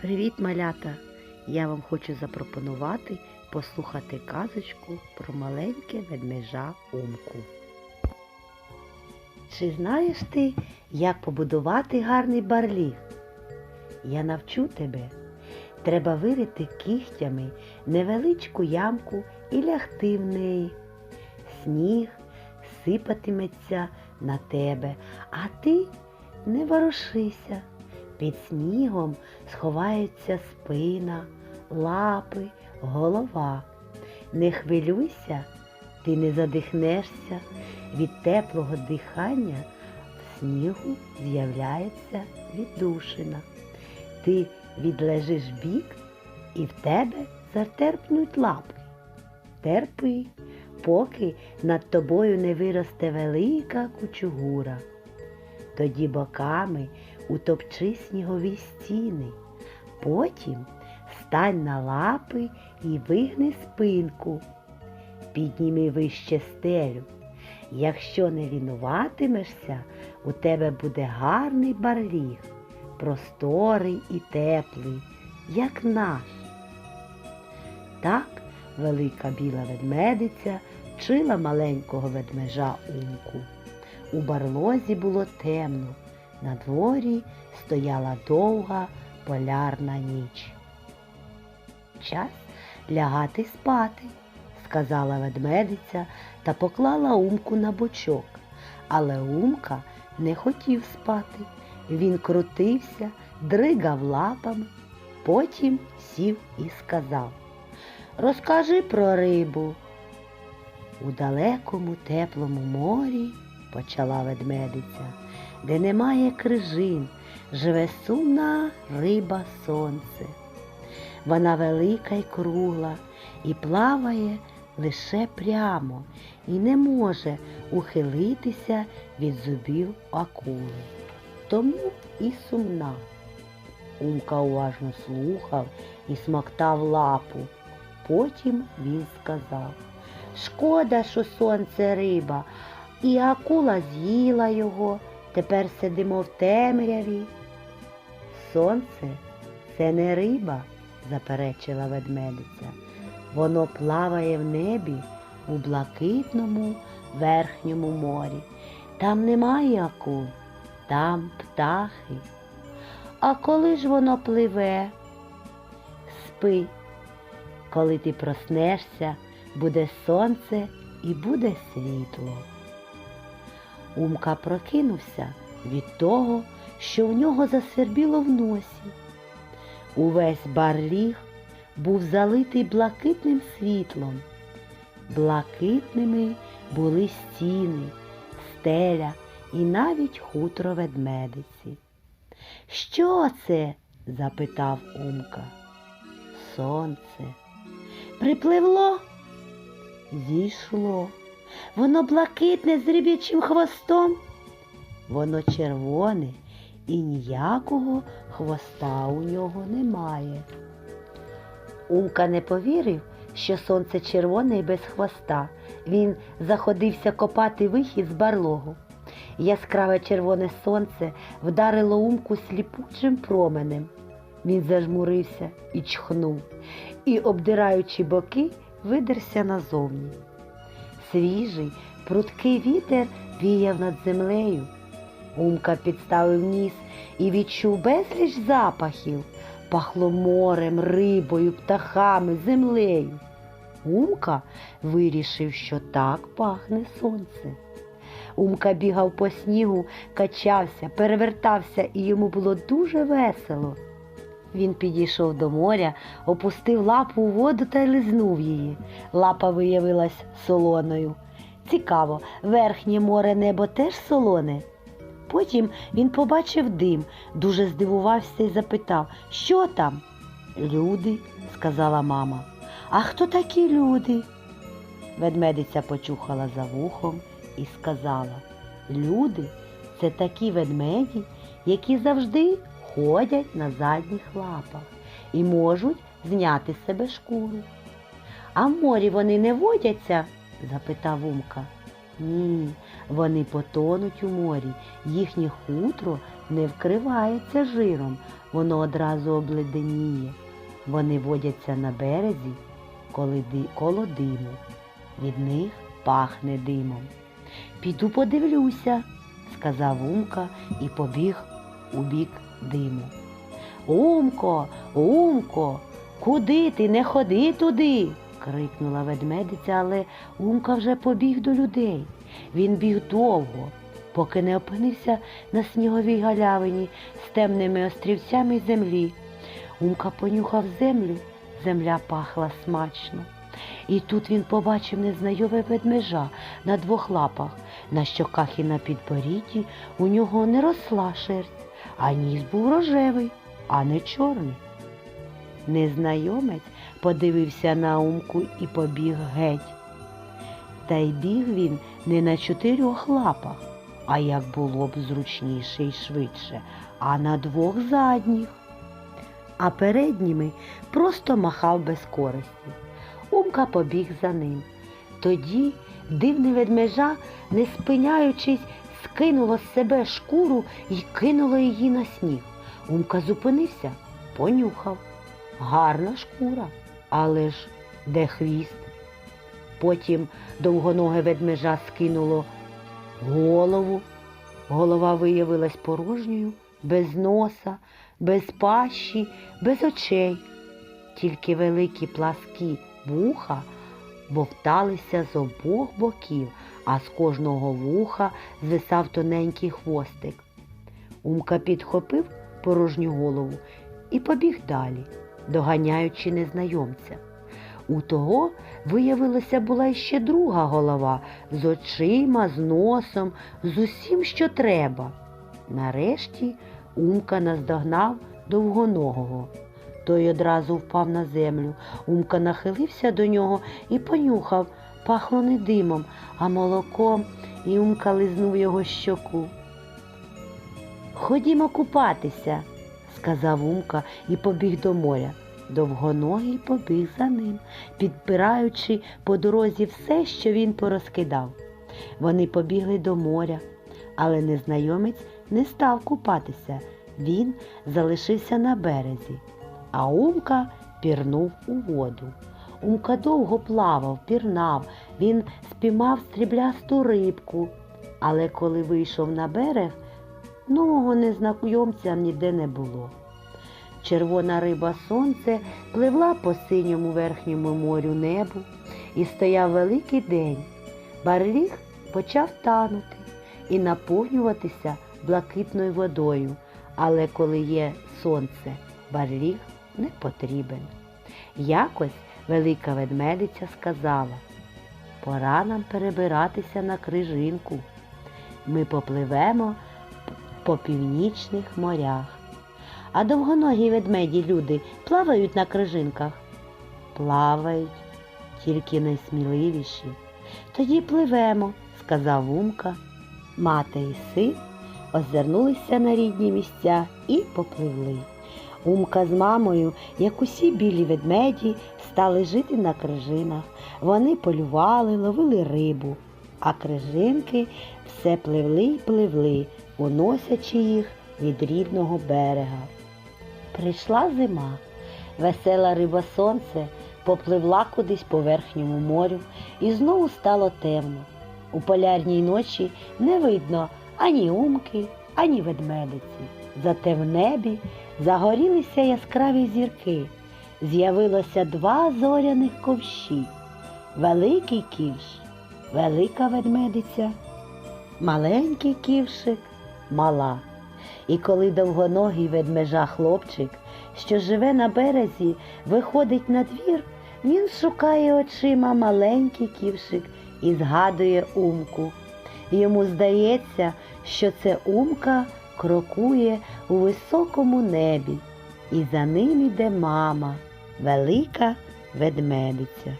Привіт, малята! Я вам хочу запропонувати послухати казочку про маленьке ведмежа Умку. Чи знаєш ти, як побудувати гарний барліг? Я навчу тебе. Треба вирити кігтями невеличку ямку і лягти в неї. Сніг сипатиметься на тебе, а ти не ворушися. Під снігом сховаються спина, лапи, голова. Не хвилюйся, ти не задихнешся. Від теплого дихання в снігу з'являється віддушина. Ти відлежиш бік і в тебе затерпнуть лапи. Терпи, поки над тобою не виросте велика кучугура. Тоді боками утопчи снігові стіни. Потім стань на лапи і вигни спинку. Підніми вище стелю. Якщо не лінуватимешся, у тебе буде гарний барліг, просторий і теплий, як наш. Так велика біла ведмедиця вчила маленького ведмежа умку. У барлозі було темно, на дворі стояла довга полярна ніч. Час лягати спати, сказала ведмедиця та поклала умку на бочок. Але умка не хотів спати. Він крутився, дригав лапами, потім сів і сказав Розкажи про рибу. У далекому теплому морі, почала ведмедиця, де немає крижин, живе сумна риба сонце. Вона велика й кругла і плаває лише прямо і не може ухилитися від зубів акули. Тому і сумна. Умка уважно слухав і смоктав лапу. Потім він сказав Шкода, що сонце риба, і акула з'їла його, тепер сидимо в темряві. Сонце це не риба, заперечила ведмедиця. Воно плаває в небі у блакитному верхньому морі. Там немає акул, там птахи. А коли ж воно пливе? Спи, коли ти проснешся, буде сонце і буде світло. Умка прокинувся від того, що в нього засвербіло в носі. Увесь барліг був залитий блакитним світлом. Блакитними були стіни, стеля і навіть хутро ведмедиці. Що це? запитав Умка. Сонце. Припливло? Зійшло. Воно блакитне з риб'ячим хвостом. Воно червоне і ніякого хвоста у нього немає. Умка не повірив, що сонце червоне і без хвоста. Він заходився копати вихід з барлогу. Яскраве червоне сонце вдарило умку сліпучим променем. Він зажмурився і чхнув, і, обдираючи боки, видерся назовні. Свіжий, прудкий вітер віяв над землею. Умка підставив ніс і відчув безліч запахів. Пахло морем, рибою, птахами, землею. Умка вирішив, що так пахне сонце. Умка бігав по снігу, качався, перевертався, і йому було дуже весело. Він підійшов до моря, опустив лапу у воду та лизнув її. Лапа виявилась солоною. Цікаво, верхнє море небо теж солоне. Потім він побачив дим, дуже здивувався і запитав, що там? Люди, сказала мама. А хто такі люди? Ведмедиця почухала за вухом і сказала, люди це такі ведмеді, які завжди ходять на задніх лапах і можуть зняти з себе шкуру. А в морі вони не водяться? запитав Умка. Ні, Вони потонуть у морі, їхнє хутро не вкривається жиром, воно одразу обледеніє. Вони водяться на березі, коло диму. Від них пахне димом. Піду подивлюся, сказав Умка і побіг у бік диму. Умко, Умко, куди ти не ходи туди? крикнула ведмедиця, але Умка вже побіг до людей. Він біг довго, поки не опинився на сніговій галявині з темними острівцями землі. Умка понюхав землю, земля пахла смачно. І тут він побачив незнайоме ведмежа на двох лапах. На щоках і на підборідді у нього не росла шерсть, а ніс був рожевий, а не чорний. Незнайомець подивився на умку і побіг геть. Та й біг він не на чотирьох лапах, а як було б зручніше і швидше, а на двох задніх. А передніми просто махав без користі. Умка побіг за ним. Тоді дивне ведмежа, не спиняючись, скинуло з себе шкуру і кинуло її на сніг. Умка зупинився, понюхав. Гарна шкура, але ж де хвіст? Потім довгоноге ведмежа скинуло голову. Голова виявилась порожньою, без носа, без пащі, без очей. Тільки великі пласкі вуха бовталися з обох боків, а з кожного вуха звисав тоненький хвостик. Умка підхопив порожню голову і побіг далі, доганяючи незнайомця. У того, виявилося, була ще друга голова з очима, з носом, з усім, що треба. Нарешті Умка наздогнав довгоногого. Той одразу впав на землю. Умка нахилився до нього і понюхав, пахло не димом, а молоком, і Умка лизнув його щоку. Ходімо купатися, сказав Умка і побіг до моря. Довгоногий побіг за ним, підбираючи по дорозі все, що він порозкидав. Вони побігли до моря, але незнайомець не став купатися. Він залишився на березі, а Умка пірнув у воду. Умка довго плавав, пірнав, він спіймав стріблясту рибку, але коли вийшов на берег, нового незнайомця ніде не було. Червона риба сонце пливла по синьому верхньому морю небу, і стояв великий день. Барліг почав танути і наповнюватися блакитною водою, але коли є сонце, барліг не потрібен. Якось велика ведмедиця сказала, пора нам перебиратися на крижинку. Ми попливемо по північних морях. А довгоногі ведмеді люди плавають на крижинках? Плавають, тільки найсміливіші. Тоді пливемо, сказав Умка. Мати і син озирнулися на рідні місця і попливли. Умка з мамою, як усі білі ведмеді, стали жити на крижинах. Вони полювали, ловили рибу, а крижинки все пливли й пливли, уносячи їх від рідного берега. Прийшла зима. Весела риба сонце попливла кудись по верхньому морю і знову стало темно. У полярній ночі не видно ані умки, ані ведмедиці. Зате в небі загорілися яскраві зірки. З'явилося два зоряних ковші. Великий ківш, велика ведмедиця, маленький ківшик, мала. І коли довгоногий ведмежа хлопчик, що живе на березі, виходить на двір, він шукає очима маленький ківшик і згадує умку. Йому здається, що це умка крокує у високому небі, і за ним іде мама, велика ведмедиця.